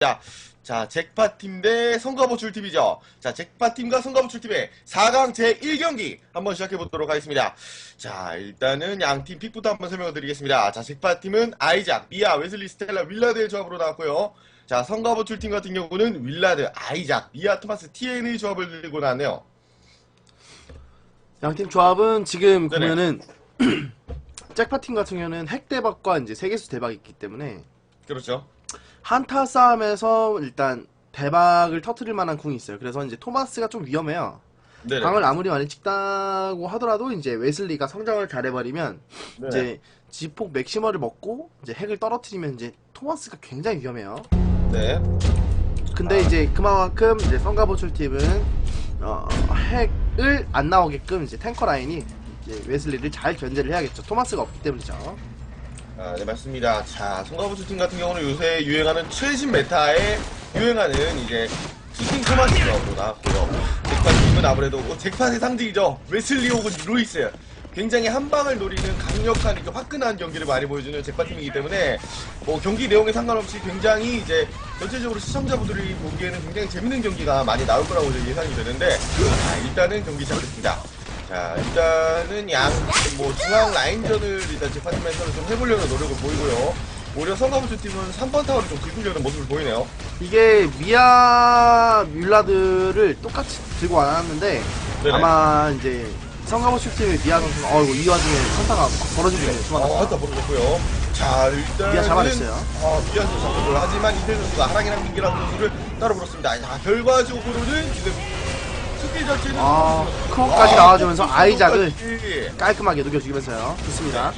자, 자, 잭파팀 대 성가보출팀이죠. 자, 잭파팀과 성가보출팀의 4강 제1경기 한번 시작해보도록 하겠습니다. 자, 일단은 양팀 픽부터 한번 설명을 드리겠습니다. 자, 잭파팀은 아이작, 미아, 웨슬리, 스텔라, 윌라드의 조합으로 나왔고요. 자, 성가보출팀 같은 경우는 윌라드, 아이작, 미아, 토마스, TN의 조합을 들고 나왔네요. 양팀 조합은 지금 네네. 보면은 잭파팀 같은 경우는 핵 대박과 이제 세계수 대박이 있기 때문에 그렇죠. 한타 싸움에서 일단 대박을 터트릴 만한 궁이 있어요. 그래서 이제 토마스가 좀 위험해요. 네네. 강을 아무리 많이 찍다고 하더라도 이제 웨슬리가 성장을 잘해버리면 네. 이제 지폭 맥시머를 먹고 이제 핵을 떨어뜨리면 이제 토마스가 굉장히 위험해요. 네. 근데 이제 그만큼 이제 성가 보출 팀은 어, 핵을 안 나오게끔 이제 탱커 라인이 이제 웨슬리를 잘 견제를 해야겠죠. 토마스가 없기 때문이죠. 아, 네, 맞습니다. 자, 송가부수 팀 같은 경우는 요새 유행하는 최신 메타에 유행하는 이제 슈팅 토마스 조합으로 나왔고요. 잭팟 팀은 아무래도 뭐 잭팟의 상징이죠. 웨슬리 혹은 루이스. 굉장히 한 방을 노리는 강력한 이렇게 화끈한 경기를 많이 보여주는 잭팟 팀이기 때문에 뭐 경기 내용에 상관없이 굉장히 이제 전체적으로 시청자분들이 보기에는 굉장히 재밌는 경기가 많이 나올 거라고 예상이 되는데 자, 일단은 경기 시작했습니다. 자, 일단은 양, 뭐, 중앙 라인전을 일단 재판팀에서는 좀 해보려는 노력을 보이고요. 오히려 성가부주 팀은 3번 타워를 좀 긁으려는 모습을 보이네요. 이게 미아 뮬라드를 똑같이 들고 와놨는데 네네. 아마 이제 성가보출 팀의 미아 선수가 어이구 이 와중에 선타가 막 벌어지고 있네요. 어, 수마가. 하다 벌어졌고요. 자, 일단. 미아 잡아냈어요. 어, 미아 선수 잡았고요. 하지만 이태 선수가 하랑이랑 민기랑 선수를 따로 불었습니다. 자, 결과적으로는 지금. 아, 크로까지 나와주면서 아이작을 깔끔하게 녹여주면서요. 좋습니다.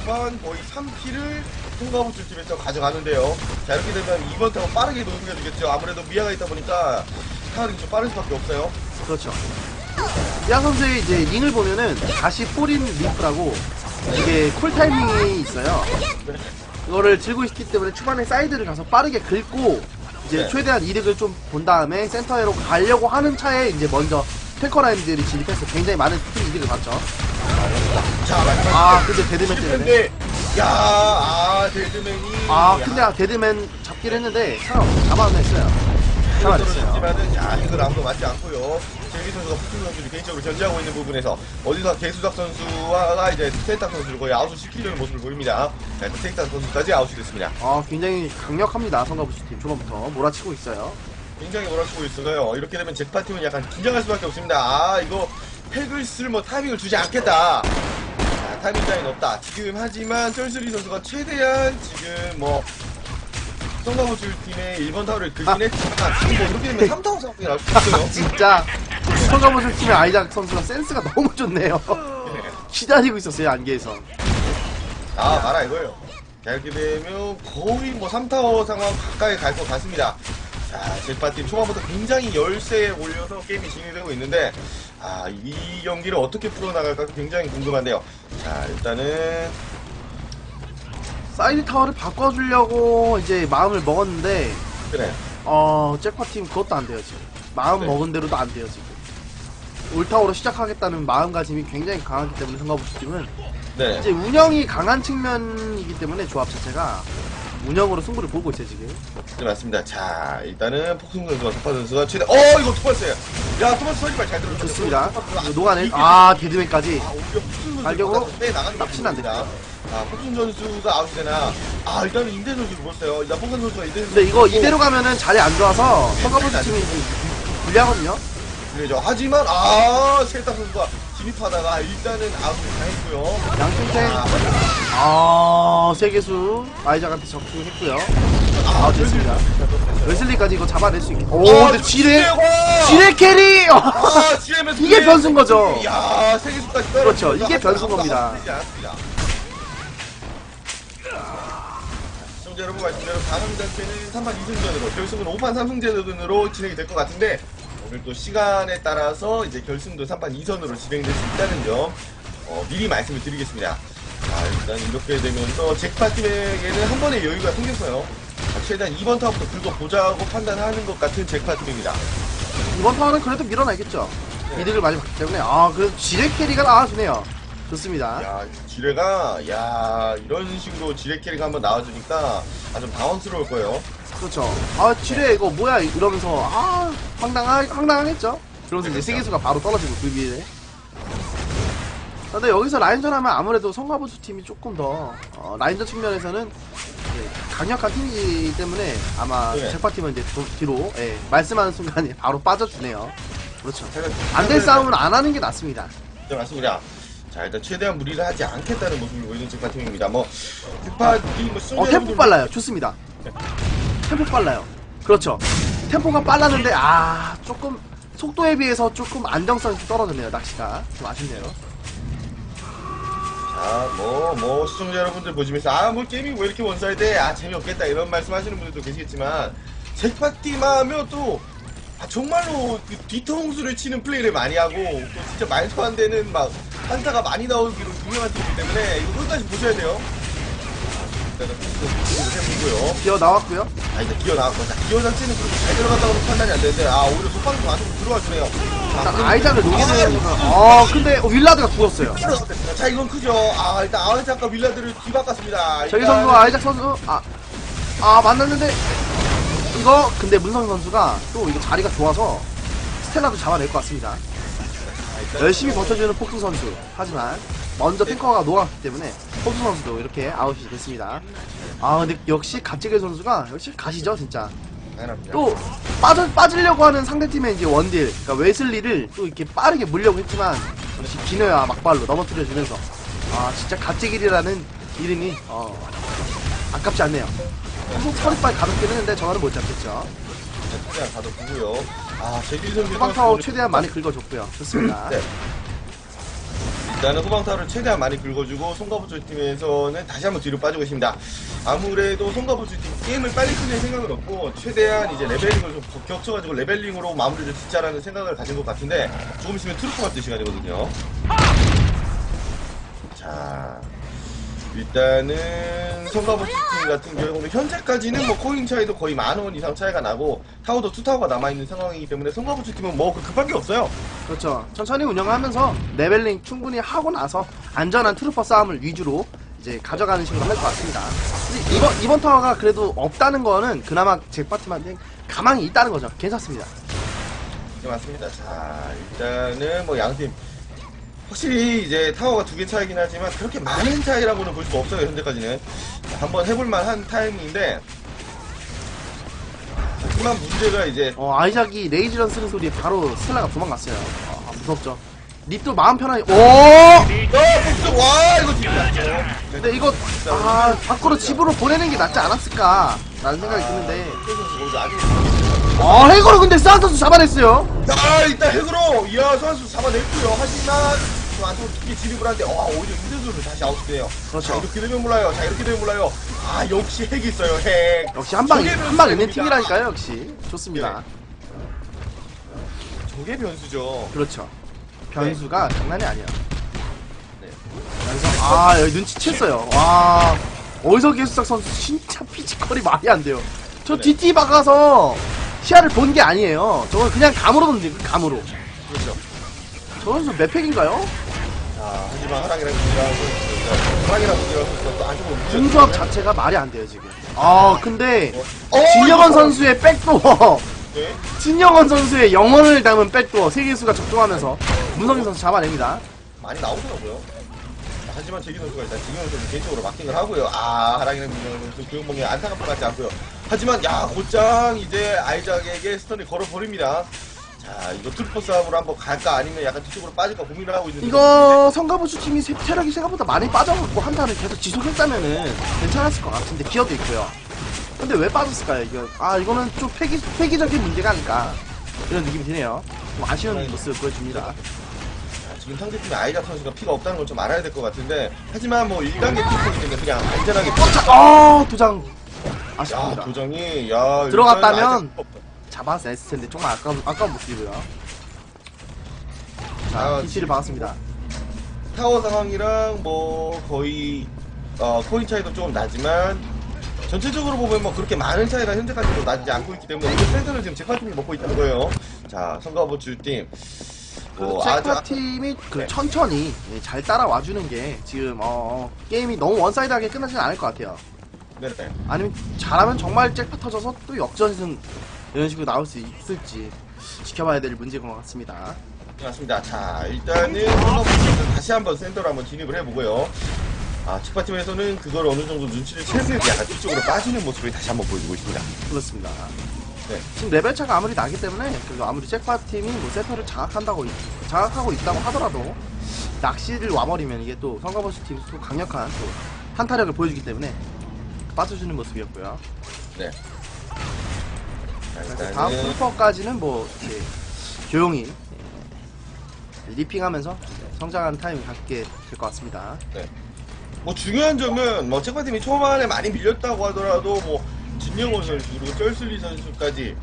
후반 거의 3킬을 통과부줄 팀에서 가져가는데요. 자 이렇게 되면 이번 타워 빠르게 녹여주겠죠. 아무래도 미아가 있다 보니까 타워링이 좀 빠를 수밖에 없어요. 그렇죠. 미아 선수의 이제 링을 보면은 다시 포린 리프라고 이게 쿨 타이밍이 있어요. 이거를 들고 있기 때문에 초반에 사이드를 가서 빠르게 긁고 이제 네. 최대한 이득을 좀 본 다음에 센터에로 가려고 하는 차에 이제 먼저 탱커 라인들이 진입해서 굉장히 많은 팀 이득을 봤죠. 자 마지막 아 근데 데드맨 때문에 야, 아 데드맨이 아 근데 데드맨 잡긴 했는데 상관없어 잡아냈어요. 잡아냈어요. 떨어졌지만은 야 이걸 아무도 맞지 않고요. 제리 선수가 푸틴 선수를 개인적으로 견제하고 있는 부분에서 어디서 개수작 선수와 이제 테이탁 선수를 거의 아웃을 시키려는 모습을 보입니다. 자 일단 테이탁 선수까지 아웃이 됐습니다. 아 굉장히 강력합니다 성가부시 팀 초반부터 몰아치고 있어요. 굉장히 몰아치고 있어요. 이렇게 되면 잭파팀은 약간 긴장할 수밖에 없습니다. 아, 이거 팩을 쓸 뭐 타이밍을 주지 않겠다. 자, 타이밍 따윈 없다. 지금 하지만 쩔스리 선수가 최대한 지금 뭐 성가보줄 팀의 1번 타워를 아. 했지만 지금 뭐 이렇게 되면 3타워 상황이 나올 수 있어요. 진짜 성가부시 팀의 아이작 선수가 센스가 너무 좋네요. 기다리고 있었어요 안개에서. 아, 말아 이거예요. 자, 이렇게 되면 거의 뭐 3타워 상황 가까이 갈 것 같습니다. 자, 잭파팀 초반부터 굉장히 열세에 올려서 게임이 진행되고 있는데, 아, 이 경기를 어떻게 풀어나갈까 굉장히 궁금한데요. 자, 일단은, 사이드 타워를 바꿔주려고 이제 마음을 먹었는데 그래. 어 잭파 팀 그것도 안 돼요 지금. 마음 네. 먹은 대로도 안 돼요 지금. 올타워로 시작하겠다는 마음가짐이 굉장히 강하기 때문에 성가부시 팀은 네. 이제 운영이 강한 측면이기 때문에 조합 자체가 운영으로 승부를 보고 있어요 지금. 네, 맞습니다. 자, 일단은 폭승 선수와 토파 선수가 최대, 어, 이거 토마스예요. 야, 토마스 서지발 잘 들었죠. 좋습니다. 이거. 이게 아 데드맨까지. 아, 오히려 폭순 선수 발격으로 빼 나가는 납치는 안 됐죠. 아, 폭순 선수가 아웃이 되나? 아, 일단은 임대 선수를 보았어요. 일단 폭순 선수가 임대 선수. 근데 이거 이대로 가면은 자리 안 좋아서 성가부시 팀이 좀 불리하거든요. 그래죠. 하지만, 아, 세타 선수가 진입하다가 일단은 아웃을 당했고요. 양팀탱 아, 아 세계수 아이작한테 적중했고요. 아 됐습니다. 웨슬리까지 이거 잡아낼 수 있겠. 오 아, 근데 지뢰! 지뢰 캐리. 아, GMS. 이게 변수인 거죠. 야, 세계수까지 그렇죠. 이게 변수인 겁니다. 시청자 여러분 말씀대로 다음 자체는 3판 2승전으로 결승은 5판 3승전으로 진행이 될 것 같은데 오늘 또 시간에 따라서 이제 결승도 3판 2선으로 진행될 수 있다는 점 어, 미리 말씀을 드리겠습니다. 자, 일단 이렇게 되면서 잭파팀에게는 한 번의 여유가 생겼어요. 자, 최대한 2번 타워부터 긁어보자고 판단하는 것 같은 잭파팀입니다. 이번 타워는 그래도 밀어내겠죠. 이득을 많이 봤기 때문에 아 그래도 지뢰 캐리가 나와주네요. 좋습니다. 야, 지뢰가, 야, 이런 식으로 지뢰 캐릭 한번 나와주니까 아주 당황스러울 거예요. 그렇죠. 아, 지뢰 이거 뭐야 이러면서 아, 황당하, 황당하겠죠. 그러면서 이제 세계수가 바로 떨어지고 그 위에. 근데 여기서 라인전 하면 아무래도 성가보수 팀이 조금 더 어, 라인전 측면에서는 예, 강력한 팀이기 때문에 아마 네. 잭파 팀은 이제 도- 뒤로 예, 말씀하는 순간에 바로 빠져주네요. 그렇죠. 제가 안 될 싸움은 안 하는 게 낫습니다. 네, 맞습니다. 자, 일단 최대한 무리를 하지 않겠다는 모습을 보이는 잭파 팀입니다. 뭐, 팀, 뭐, 어, 템포 빨라요. 좋습니다. 템포 빨라요. 그렇죠. 템포가 빨랐는데, 아, 조금, 속도에 비해서 조금 안정성이 좀 떨어졌네요, 낚시가. 좀 아쉽네요. 자, 뭐, 뭐, 시청자 여러분들 보시면서, 아, 뭐, 게임이 왜 이렇게 원사이드해? 아, 재미없겠다. 이런 말씀 하시는 분들도 계시겠지만, 잭파팀 하면 또, 아, 정말로 그 뒤통수를 치는 플레이를 많이 하고, 또 진짜 말도 안 되는 막, 한타가 많이 나오기로 유명한 팀이기 때문에, 이거 끝까지 보셔야 돼요. 일단은 해보고요. 기어 나왔고요. 아, 이제 기어 나왔고. 자, 기어 자체는 그렇게 잘 들어갔다고 판단이 안 되는데, 아, 오히려 소방도 안으로 들어와 주네요. 자, 아이작을 녹이는, 어, 근데, 어, 윌라드가 죽었어요. 자, 이건 크죠. 아, 일단 아이작과 윌라드를 뒤바꿨습니다. 저기 일단- 선수, 아이작 선수, 아, 아, 만났는데, 이거, 근데 문성 선수가 또 이거 자리가 좋아서 스텔라도 잡아낼 것 같습니다. 열심히 버텨주는 폭스 선수. 하지만, 먼저 탱커가 녹았기 때문에, 폭스 선수도 이렇게 아웃이 됐습니다. 아, 근데 역시 갓지게 선수가, 역시 가시죠, 진짜. 또, 빠져, 빠지려고 하는 상대팀의 이제 원딜, 그러니까 웨슬리를 또 이렇게 빠르게 물려고 했지만, 역시 기너야 막발로 넘어뜨려 주면서, 아, 진짜 갓지길이라는 이름이, 어, 아깝지 않네요. 계속 서리빨 가볍긴 했는데 저거는 못 잡겠죠. 최대한 가도 보고요. 아, 제길 선수 후방타워 최대한 많이 긁어줬고요. 좋습니다. 네. 일단은 후방타워를 최대한 많이 긁어주고 송가부조 팀에서는 다시 한번 뒤로 빠지고 있습니다. 아무래도 송가부조 팀 게임을 빨리 끝낼 생각은 없고 최대한 이제 레벨링을 좀 겹쳐가지고 레벨링으로 마무리를 짓자라는 생각을 가진 것 같은데 조금 있으면 트루프가 뜰 시간이거든요. 자, 일단은 성가부조 팀 같은 경우는 현재까지는 뭐 코인 차이도 거의 만 원 이상 차이가 나고 타워도 투 타워가 남아 있는 상황이기 때문에 성가부조 팀은 뭐 급할 게 없어요. 그렇죠. 천천히 운영하면서 레벨링 충분히 하고 나서 안전한 트루퍼 싸움을 위주로 이제 가져가는 식으로 할 것 같습니다. 근데 이번, 이번 타워가 그래도 없다는 거는 그나마 잭파팀한테 가망이 있다는 거죠. 괜찮습니다. 네, 맞습니다. 자, 일단은 뭐 양팀 확실히 이제 타워가 두 개 차이긴 하지만 그렇게 많은 차이라고는 볼 수가 없어요 현재까지는 자, 한번 해볼만 한 타이밍인데 하지만 문제가 이제 어, 아이작이 레이지런 쓰는 소리에 바로 스텔라가 도망갔어요. 아, 무섭죠. 립도 마음 편하게, 오! 어! 복수! 와 이거 진짜 근데 이거, 아, 밖으로 집으로 보내는 게 낫지 않았을까? 라는 생각이 드는데. 아, 해거를 근데 산토스 잡아냈어요. 자 일단 핵으로 이하 선수 잡아냈고요 하지만 좀 안쪽으로 두개 진입을 하는데 와 오히려 임대수를 다시 아웃돼요 그렇죠. 자 이렇게 되면 몰라요 자 이렇게 되면 몰라요 아 역시 핵이 있어요 핵 역시 한 방, 저게 한방 있는 변수입니다. 팀이라니까요, 역시. 좋습니다. 저게 변수죠 그렇죠. 변수가 장난이 아니야. 네. 그래서, 아, 여기 눈치챘어요. 와, 어디서 계수석 선수 진짜 피지컬이 말이 안 돼요. 저 네. DT 박아서 시야를 본 게 아니에요. 저건 그냥 감으로 거, 감으로. 그렇죠 저 선수 몇 팩인가요? 자, 하지만 하랑이랑 문제라고 하랑이랑 문제라고 또 안쪽으로 공조합 자체가 말이 안 돼요, 지금. 아, 근데, 어, 진영원 이거- 선수의 백도어, 네? 진영원 선수의 영혼을 담은 백도어, 세계수가 적중하면서 문성희 선수 잡아냅니다. 많이 나오더라고요. 자, 하지만 재기 선수가 일단 진영 선수 개인적으로 마킹을 하고요. 아, 하랑이랑 문정 선수 구용봉에 안타깝게 같지 않고요. 하지만 야, 곧장 이제 아이작에게 스턴을 걸어버립니다. 자, 이거 트루퍼 싸움으로 한번 갈까 아니면 약간 뒤쪽으로 빠질까 고민을 하고 있는데 이거 성가부수 팀이 세- 체력이 생각보다 많이 빠져갖고 한타를 계속 지속했다면은 괜찮았을 것 같은데 기어도 있고요. 근데 왜 빠졌을까요? 이거 아 이거는 좀 폐기 폐기적인 문제가 아닐까 이런 느낌이 드네요. 좀 아쉬운 모습 보여줍니다. 자, 지금 상대팀의 아이작 선수가 피가 없다는 걸 좀 알아야 될 것 같은데 하지만 뭐 1단계 트루퍼이기 때문에 그냥 안전하게 아 도장 야, 아쉽습니다. 도정이 야 들어갔다면 일단은 아이작- 잡았을 텐데 정말 아까운 아까운 모습이고요. 자 아, DT를 박았습니다. 타워 상황이랑 뭐 거의 어, 코인 차이도 좀 나지만 전체적으로 보면 뭐 그렇게 많은 차이가 현재까지도 나지 않고 있기 때문에 이거 패드를 지금 제파팀이 먹고 있다는 거예요. 자, 성가보 줄팀 뭐 체카 팀이 그 네. 천천히 예, 잘 따라와 주는 게 지금 어, 게임이 너무 원사이드하게 끝나지는 않을 것 같아요. 네네. 아니면 잘하면 정말 잭팟 터져서 또 역전승 이런 식으로 나올 수 있을지 지켜봐야 될 문제인 것 같습니다. 맞습니다. 자, 일단은 선거부터 다시 한번 센터로 한번 진입을 해보고요. 아, 측파팀에서는 그걸 어느 정도 눈치를 채서 약간 뒤쪽으로 빠지는 모습을 다시 한번 보여주고 있습니다. 그렇습니다. 네. 지금 레벨 차가 아무리 나기 때문에 그리고 아무리 잭팟 팀이 뭐 세터를 장악한다고 있- 장악하고 있다고 하더라도 낚시를 와버리면 이게 또 성가버스 또 강력한 또 한타력을 보여주기 때문에 빠져주는 모습이었고요. 네. 그래서 다음 일단은 풀퍼까지는 뭐 이제 조용히 예, 리핑하면서 성장하는 타임을 갖게 될 것 같습니다. 뭐 중요한 점은 뭐 책파팀이 초반에 많이 밀렸다고 하더라도 뭐 진영원 선수 그리고 쩔슬리 선수까지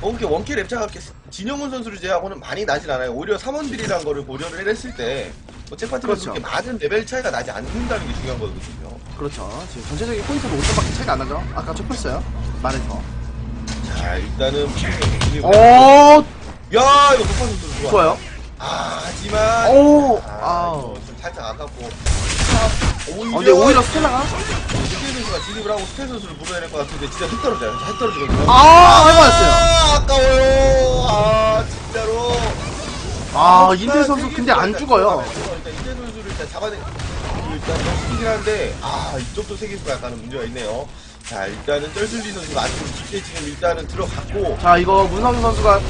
뭐 이렇게 원킬 랩차가 이렇게 진영원 선수를 제외하고는 많이 나진 않아요. 오히려 3원들이란 거를 고려를 했을 때뭐 책파팀에서 그렇죠. 그렇게 많은 레벨 차이가 나지 않는다는 게 중요한 거거든요. 그렇죠. 지금 전체적인 포인트도 5점밖에 차이가 안 나죠. 아까 좁혔어요. 말해서. 자 일단은 오, 야 이거 높아 선수 좋아. 좋아요. 아 하지만 오, 아, 아우. 이거 좀 살짝 아깝고 아, 어, 근데 오히려 스텔라가 스ቴ 선수가 진입을 하고 스테 선수를 물어야 될 것 같은데 진짜 핵 떨어져요. 핵 떨어지거든요. 아, 해봤어요. 아, 아까워요. 아, 진짜로. 아, 인태 선수 근데 안 죽어요. 일단 인태 선수를 일단 잡아내. 일단 넘기긴 한데, 아, 이쪽도 세계수가 약간은 문제가 있네요. 자, 일단은 쩔슬리 선수가 아주 깊게 지금 일단은 들어갔고, 자, 이거 문성준 선수가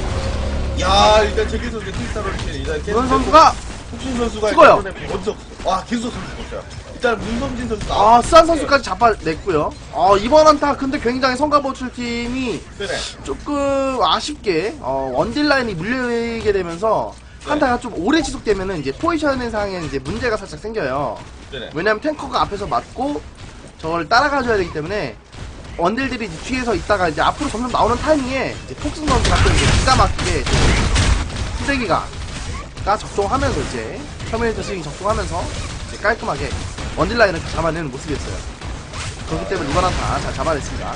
야, 일단 제기 선수의 킬스타로 일단 계속 문 선수가 혁신 선수가 죽어요. 일단 먼저, 와, 계속 선수 죽었어요. 일단 문성진 선수가. 아, 수한 선수까지 잡아냈고요. 아, 이번 한타 근데 굉장히 성가보출 팀이 네네. 조금 아쉽게 어, 원딜 라인이 물리게 되면서 네. 한타가 좀 오래 지속되면은 이제 포지션의 상에 이제 문제가 살짝 생겨요. 네네. 왜냐면 탱커가 앞에서 맞고 저걸 따라가줘야 되기 때문에 원딜들이 이제 뒤에서 있다가 이제 앞으로 점점 나오는 타이밍에 이제 톡슨 선수가 또 이제 기가 막히게 후대기가 가 적동하면서 이제 터미네이터 스윙 적동하면서 이제 깔끔하게 원딜 라인을 다 잡아내는 모습이었어요. 그렇기 때문에 이번 한타 잘 잡아냈습니다.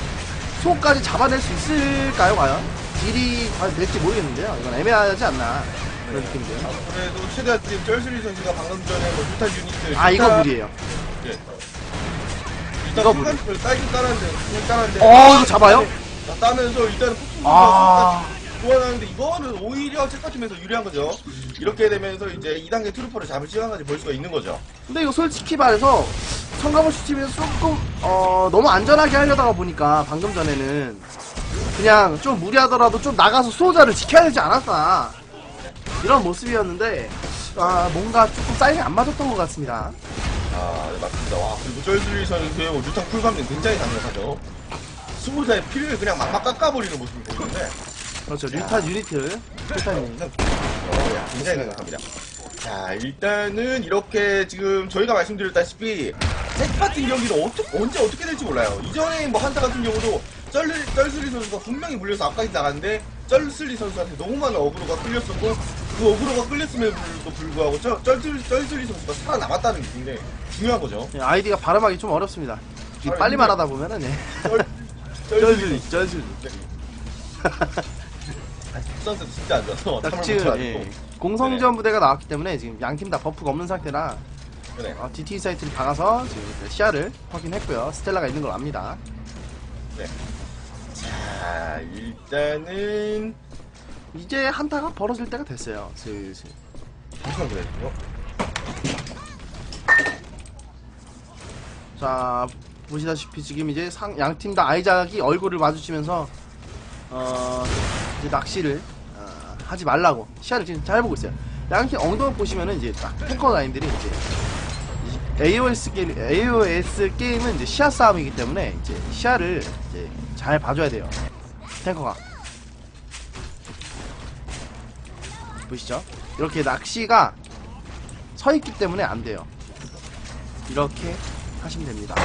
소까지 잡아낼 수 있을까요, 과연? 딜이 잘 될지 모르겠는데요. 이건 애매하지 않나 그런 느낌인데요. 그래도 최대한 지금 쩔슬리 선수가 방금 전에 뭐 유탄 유니트. 아, 이거 무리예요. 예. 일단. 순간적으로 딸긴 따는데, 그냥 따는데. 어, 이거 잡아요? 따면서 일단은 폭풍 아. 좋아하는데 이거는 오히려 책파팀에서 유리한 거죠. 이렇게 되면서 이제 2단계 트루퍼를 잡을 시간까지 볼 수가 있는 거죠. 근데 이거 솔직히 말해서 성가모시 팀에서 조금 어 너무 안전하게 하려다가 보니까 방금 전에는 그냥 좀 무리하더라도 좀 나가서 수호자를 지켜야 되지 않았나 이런 모습이었는데 아 뭔가 조금 사이즈안 맞았던 것 같습니다. 아, 네, 맞습니다. 와, 그리고 쩔슬리 선수의 뭐 유탄 쿨감은 굉장히 강력하죠. 수호자의 피를 그냥 막막 깎아버리는 모습을 보이는데, 그렇죠 류탄 유니트 류탄이 어, 굉장히 강력합니다. 자, 일단은 이렇게 지금 저희가 말씀드렸다시피 셋 같은 경기는 어떻게, 언제 어떻게 될지 몰라요. 이전에 뭐 한타 같은 경우도 쩔슬리 선수가 분명히 물려서 앞까지 나갔는데 쩔슬리 선수한테 너무 많은 어그로가 끌렸었고 그 어그로가 끌렸음에도 불구하고 쩔, 쩔슬리, 쩔슬리 선수가 살아남았다는 게 굉장히 중요한 거죠. 예, 아이디가 발음하기 좀 어렵습니다. 이 아, 빨리 근데- 말하다 보면은 예. 쩔, 쩔슬리 선수. 쩔슬리 아, 부산도 진짜 안 좋아서 딱 지금. 예. 공성지원 부대가 나왔기 때문에 지금 양 팀 다 버프가 없는 상태라 그래. 어, DT 사이트를 박아서 지금 이제 시야를 확인했고요. 스텔라가 있는 걸 압니다. 자, 일단은 이제 한타가 벌어질 때가 됐어요. 슬슬. 잠시만 기다려요. 자, 보시다시피 지금 이제 상, 양팀 다 아이작이 얼굴을 마주치면서 어, 이제 낚시를 어, 하지 말라고 시야를 지금 잘 보고 있어요. 양팀 엉덩이 보시면은 이제 딱 탱커 라인들이 이제 이 AOS 게임, AOS 게임은 이제 시야 싸움이기 때문에 이제 시야를 이제 잘 봐줘야 돼요. 탱커가. 보시죠? 이렇게 낚시가 서 있기 때문에 안 돼요. 이렇게 하시면 됩니다.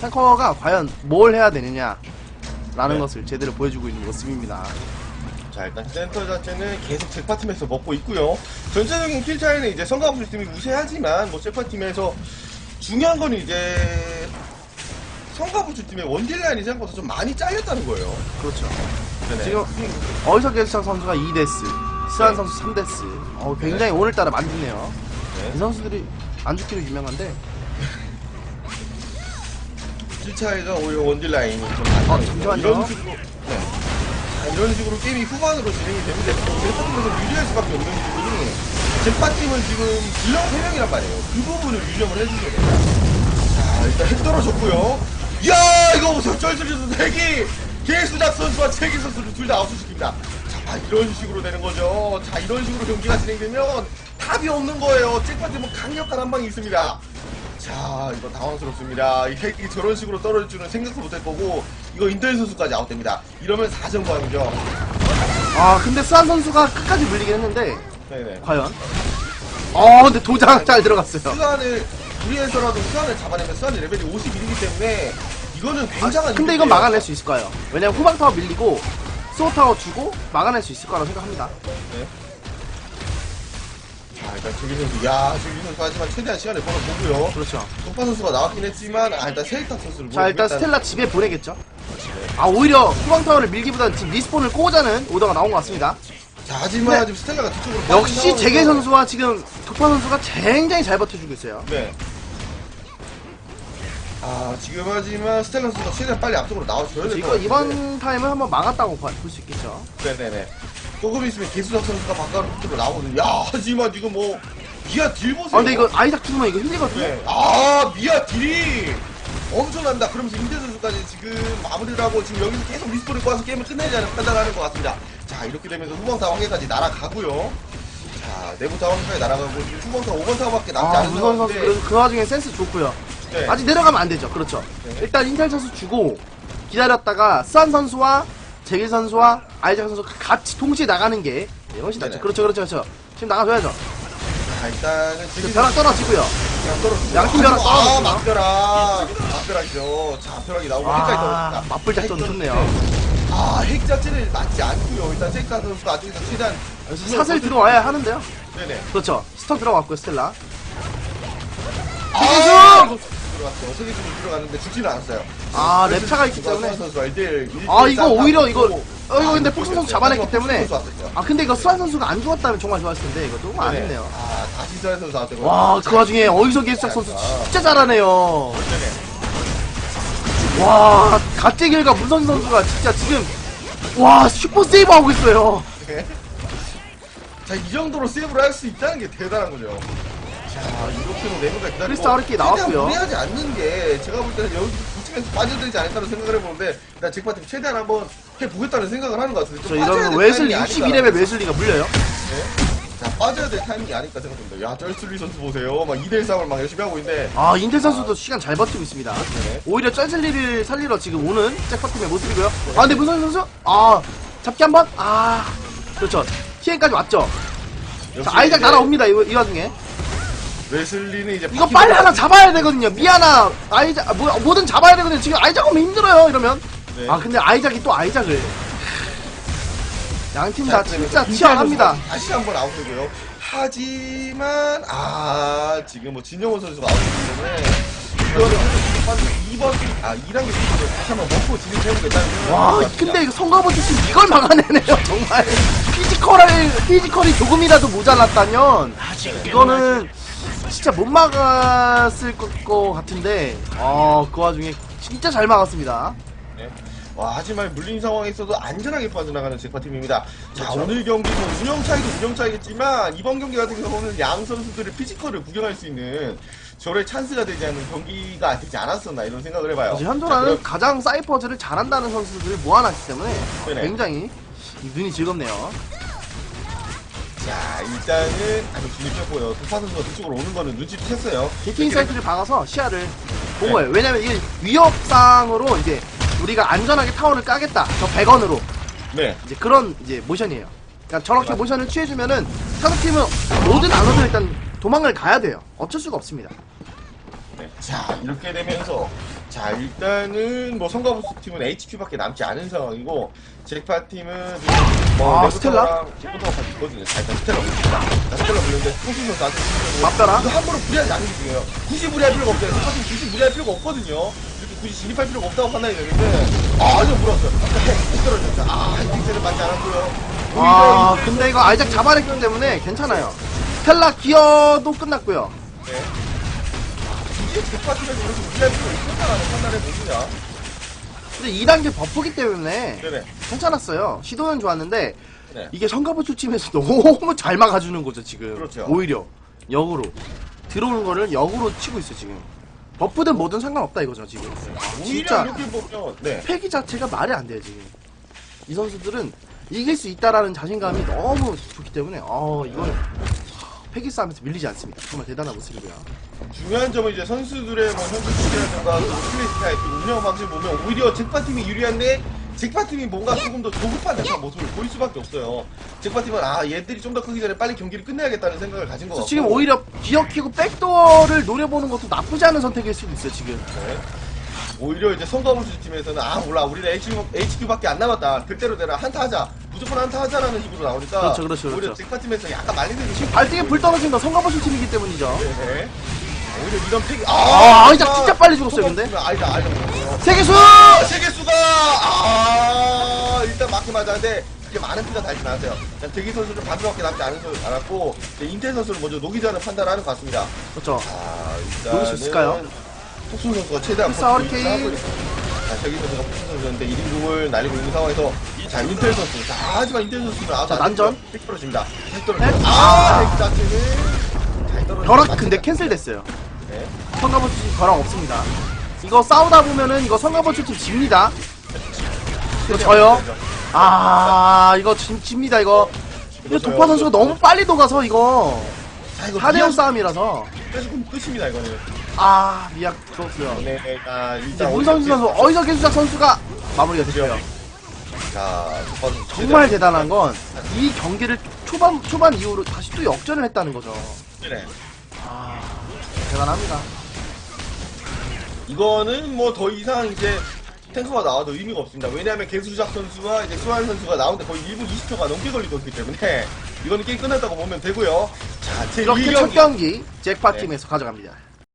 탱커가 과연 뭘 해야 되느냐 라는 네. 것을 제대로 보여주고 있는 모습입니다. 자 일단 센터 자체는 계속 잭파팀에서 먹고 있고요. 전체적인 킬 차이는 이제 성가부 시스템이 우세하지만 뭐 잭파팀에서 중요한 건 이제 성가부 팀의 원딜 라인이 생각보다 좀 많이 잘렸다는 거예요. 그렇죠. 네네. 지금 어이석 계수창 선수가 2데스, 네. 선수 3데스. 어, 굉장히 오늘따라 많이 죽네요. 네. 이 선수들이 안 죽기로 유명한데 1차에서 오히려 원딜 라인이 좀 아, 안 잠시만요. 이런 식으로 네. 자, 이런 식으로 게임이 후반으로 진행이 되는데 계속해서 유리할 수밖에 없는 부분이 jet파팀은 지금 딜러 3명이란 말이에요. 그 부분을 유념을 해주셔야 됩니다. 자, 일단 핵 떨어졌고요. 이야, 이거 보세요. 선수 핵이 개수작 선수와 최기 선수를 둘 다 아웃시킵니다. 자, 이런 식으로 되는 거죠. 자, 이런 식으로 경기가 진행되면 답이 없는 거예요. 잭파팀은 강력한 한 방이 있습니다. 자, 이거 당황스럽습니다. 이 핵이 저런 식으로 떨어질 줄은 생각도 못할 거고, 이거 인터넷 선수까지 아웃됩니다. 이러면 4점 과이죠 아 근데 수한 선수가 끝까지 물리긴 했는데 네네. 과연? 어 근데 도장 잘 들어갔어요. 수안을, 우리에서라도 수안을 잡아내면 수안이 레벨이 51이기 때문에, 이거는 굉장한. 아, 근데 이건 막아낼 수 있을 거예요. 왜냐면 후방 타워 밀리고 수호 타워 주고 막아낼 수 있을 거라고 생각합니다. 네. 자, 일단 조기 선수, 야, 조기 선수 하지만 최대한 시간을 벌어보고요. 그렇죠. 속파 선수가 나왔긴 했지만, 아, 일단 세이타 선수를. 자 일단 스텔라 집에 보내겠죠. 네. 아 오히려 후방 타워를 밀기보다는 지금 리스폰을 꼬자는 오더가 나온 것 같습니다. 자, 하지만 네. 지금 스텔라가 뒤쪽으로. 역시 재계 선수와 지금 독파 선수가 굉장히 잘 버텨주고 있어요. 네. 아, 지금 하지만 스텔라 선수가 최대한 빨리 앞쪽으로 나와줘야 될것 이거 같은데. 이번 타임은 한번 막았다고 볼 수 있겠죠. 네네네. 조금 있으면 개수작 선수가 바깥으로 나오거든요. 야, 하지만 지금 뭐, 미아 딜 보세요. 아 근데 이거 아이작 죽으면 이거 힘들거든요. 네. 아, 미아 딜이 엄청난다. 그러면서 임대 선수까지 지금 마무리를 하고 지금 여기서 계속 리스폰을 꼬아서 게임을 끝내자는 판단하는 것 같습니다. 자, 이렇게 되면서 후방 타왕에까지 날아가고요. 자, 내부 타왕까지 날아가고 지금 후방 타 5번 타워밖에 남지 아 않은 무선 선수 상황인데 그래서 그 와중에 센스 좋고요. 네. 아직 내려가면 안 되죠. 그렇죠. 네. 일단 인텔 선수 주고 기다렸다가 스안 선수와 제길 선수와 아이작 선수가 같이 동시에 나가는 게 네, 훨씬 낫죠. 네네. 그렇죠, 그렇죠, 그렇죠. 지금 나가줘야죠. 자, 일단은 지금 벼락 떨어지고요. 그냥 떨어지고. 양팀 벼락 아, 떨어졌구나. 막벼락. 막벼락이죠. 자, 벼락이 나오고 핵까지 와, 떨어집니다. 맞불 작전 핵 좋네요. 아, 핵 자체는 맞지 않고요. 일단 잭카 선수가 아직도 최대한 사슬 들어와야 하는데요. 네네. 그렇죠. 스톱 들어갔고요, 스텔라. 아, 들어갔어요. 세계수 들어갔는데 죽지는 않았어요. 아, 랩차가 있기 때문에. 선수가 1대1. 아, 이거 오히려 이거, 어, 이거 근데 폭풍 선수 잡아냈기 때문에. 선수 왔었죠. 아, 근데 이거 스안 선수가 안 죽었다면 정말 좋았을 텐데, 이거 너무 네네. 아쉽네요. 아, 다시 서현 선수 나왔죠. 와, 그 와중에 어이소 개수작 선수 진짜 잘하네요. 와, 갓재길과 문선 선수가 진짜 지금, 와, 슈퍼 세이브 하고 있어요. 네. 자, 이 정도로 세이브를 할 수 있다는 게 대단한 거죠. 자, 이렇게는 내부가 기다리고. 크리스탈 아르키 나왔고요. 무리하지 않는 게, 제가 볼 때는 여기 부팅에서 빠져들지 않을까라는 생각을 해보는데, 일단 잭파팀 최대한 한번 해보겠다는 생각을 하는 것 같은데. 저 좀 빠져야 이러면 될 웨슬리 타이밍이 62레벨 아닐까. 웨슬리가 물려요. 네. 자, 빠져야 될 타이밍이 아닐까 생각합니다. 야, 쩔슬리 선수 보세요. 막 2대1 싸움을 막 열심히 하고 있는데. 아, 인텔 선수도 시간 잘 버티고 있습니다. 네. 오히려 쩔슬리를 살리러 지금 오는 잭파팀의 모습이고요. 아, 근데 문선 선수? 아, 잡기 한 번? 아, 그렇죠. TN까지 왔죠. 자, 역시 아이작 이제 날아옵니다, 이, 이 와중에. 웨슬리는 이제. 이거 빨리 하나 잡아야 되거든요. 미아나, 아이작, 아, 뭐, 뭐든 잡아야 되거든요. 지금 아이작 오면 힘들어요, 이러면. 네. 아, 근데 아이작이 또 아이작을. 양팀다 자, 진짜 치열합니다. 다시 한번 아웃되고요. 하지만 아 지금 뭐 진영원 선수가 아웃이기 때문에 이거는 2번 아 2단계 선수를 다시 한번 먹고 진입 해보겠다는 생각을 와. 근데 이거 성가보 출신 이걸 막아내네요, 정말. 피지컬을, 피지컬이 조금이라도 모자랐다면, 이거는 진짜 못 막았을 것, 것 같은데, 어, 그 와중에 진짜 잘 막았습니다. 네. 와 하지만 물린 상황에서도 안전하게 빠져나가는 잭파팀입니다. 자 그렇죠. 오늘 경기 뭐 운영 차이도 운영 차이겠지만 이번 경기 같은 경우는 양 선수들의 피지컬을 구경할 수 있는 저의 찬스가 되지 않는 경기가 되지 않았었나 이런 생각을 해봐요. 이제 자, 현존하는 그럼- 가장 사이퍼즈를 잘한다는 선수들을 모아놨기 때문에 네네. 굉장히 눈이 즐겁네요. 자 일단은 아주 진입했고요. 두파 선수가 그쪽으로 오는 거는 눈치챘어요. 게이팅 사이트를 박아서 시야를 본 네. 거예요. 왜냐면 이게 위협상으로 이제 우리가 안전하게 타워를 까겠다. 저 100원으로. 네. 이제 그런 이제 모션이에요. 그러니까 저렇게 모션을 취해주면은 상대팀은 오든 안 오든 일단 도망을 가야 돼요. 어쩔 수가 없습니다. 네. 자 이렇게 되면서 자 일단은 뭐 성가부스 팀은 HQ밖에 남지 않은 상황이고 잭파 팀은 지금 뭐 아, 스텔라? 잭파타워까지 있거든요. 자 일단 스텔라 보겠습니다. 자 스텔라 보는데 통신 선수한테 맞더라? 이거 함부로 무리하지 않는 게 중요해요. 굳이 무리할 필요가 없어요. 잭파 팀 굳이 무리할 필요가 없거든요. 이렇게 굳이 진입할 필요가 없다고 판단이 되는데 아 이거 물었어요. 아까 핵 떨어졌죠. 아 핵팅세는 맞지 않았고요. 아, 근데 이거 아이작 잡아냈기 때문에 괜찮아요. 스텔라 기어도 끝났고요. 네. 이게 잭파팀에서 이렇게 무리할 필요 있었다라는 판단을 해보시냐. 근데 2단계 버프기 때문에 네네. 괜찮았어요. 시도는 좋았는데 네. 이게 성가보초 팀에서 너무 잘 막아주는 거죠 지금. 그렇죠. 오히려 역으로 들어오는 거를 역으로 치고 있어 지금. 버프든 뭐든 상관없다 이거죠 지금. 오히려 진짜 이렇게 보면, 네. 패기 자체가 말이 안 돼요 지금. 이 선수들은 이길 수 있다라는 자신감이 너무 좋기 때문에 어 이건 패기 싸움에서 밀리지 않습니다. 정말 대단한 모습이고요. 중요한 점은 이제 선수들의 뭐 현재 수비라든가 플레이 스타일, 그 운영 방식을 보면 오히려 잭파팀이 유리한데 잭파팀이 뭔가 조금 더 조급한 모습을 보일 수밖에 없어요. 잭파팀은 아 얘들이 좀 더 크기 전에 빨리 경기를 끝내야겠다는 생각을 가진 것 같고 지금 오히려 기어키고 백도어를 노려보는 것도 나쁘지 않은 선택일 수도 있어요 지금. 네. 오히려 이제 성가보수 팀에서는 아 몰라 우리는 HQ, HQ밖에 안 남았다 그때로 되라 한타 하자 무조건 한타 하자라는 식으로 나오니까 그렇죠, 그렇죠, 오히려 그렇죠. 잭파팀에서 약간 말리는 지금 발등에 불 떨어진 건 성가보신 팀이기 때문이죠. 네. 오히려 이런 팩이 아, 아이작 진짜 빨리 죽었어요, 근데. 아이작 죽었어요. 세계수! 세계수가 아 일단 맞게 맞았는데 이게 많은 피가 달진 않았어요. 그냥 대기 선수를 반으로밖에 남지 않은 선 않았고 이제 인텔 선수를 먼저 녹이자는 판단을 하는 것 같습니다. 그렇죠. 아 일단 녹일 수 있을까요? 톡순 선수가 최대한 버티고 허리케인. 자 저기 선수가 톡순 선수였는데 1인공을 날리고 있는 상황에서 자 인텔 선수 자 하지만 인텔 선수는 아주 자, 안 난전. 핵 떨어집니다. 핵 핵. 떨어집니다. 아. 아, 핵 자체는 잘 떨어집니다. 벼락 근데 캔슬됐어요. 네. 성가보신 팀 벼락 없습니다. 이거 싸우다 보면은 이거 성가보신 팀 집니다. 이거 져요. 아, 이거 진, 집니다, 이거. 이거. 도파 선수가 너무 빨리 녹아서 이거 자 이거 4대0 싸움이라서. 그래서 끝입니다 이거는. 아, 미약 좋았고요. 네, 아, 이제 일단 문성준 선수, 어이서 개수작 선수가 마무리가 됐어요. 자, 정말 대단한 건 이 경기를 초반, 초반 이후로 다시 또 역전을 했다는 거죠. 네. 아, 대단합니다. 이거는 뭐 더 이상 이제 탱커가 나와도 의미가 없습니다. 왜냐하면 개수작 선수와 이제 수환 선수가 나오는데 거의 1분 20초가 넘게 걸리고 있기 때문에 이거는 게임 끝났다고 보면 되고요. 자, 제 이렇게 1경기. 첫 경기 잭파 팀에서 가져갑니다.